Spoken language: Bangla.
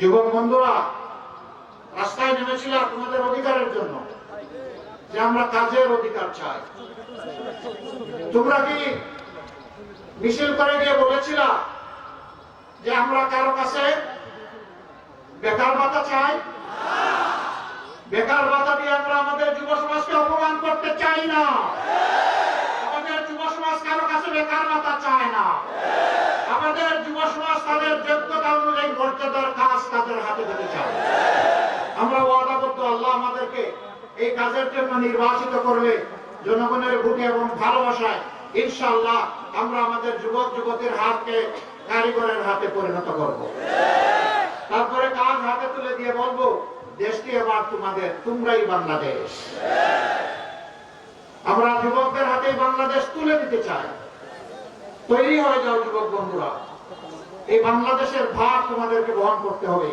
যুবক বন্ধুরা, রাস্তায় নেমেছিল তোমাদের অধিকারের জন্য, যে আমরা কাজের অধিকার চাই। তোমরা কি মিছিল করে গিয়ে বলেছিল যে আমরা কারও কাছে বেকার ভাতা চাই? বেকার ভাতা দিয়ে আমরা আমাদের যুব সমাজকে অপমান করতে চাই না। আমাদের যুব সমাজ কারও কাছে বেকার ভাতা চায় না। আমাদের যুব সমাজ তাদের যোগ্যতা অনুযায়ী মর্যাদার কাজ তাদের হাতে পেতে চায় আমরা ওয়াদাবদ্ধ আল্লাহ আমাদেরকে এই কাজের জন্য নির্বাচিত করবে জনগণের ভোটে এবং ভালোবাসায় ইনশাআল্লাহ আমরা আমাদের যুবক, যুবতীর হাতকে কারিগরের হাতে পরিণত করব। তারপরে কাজ হাতে তুলে দিয়ে বলব, দেশটি এবার তোমাদের, তোমরাই বাংলাদেশ। আমরা যুবকদের হাতে বাংলাদেশ তুলে দিতে চাই। তৈরি হয়ে যাও যুবক বন্ধুরা। এই বাংলাদেশের ভার তোমাদেরকে বহন করতে হবে।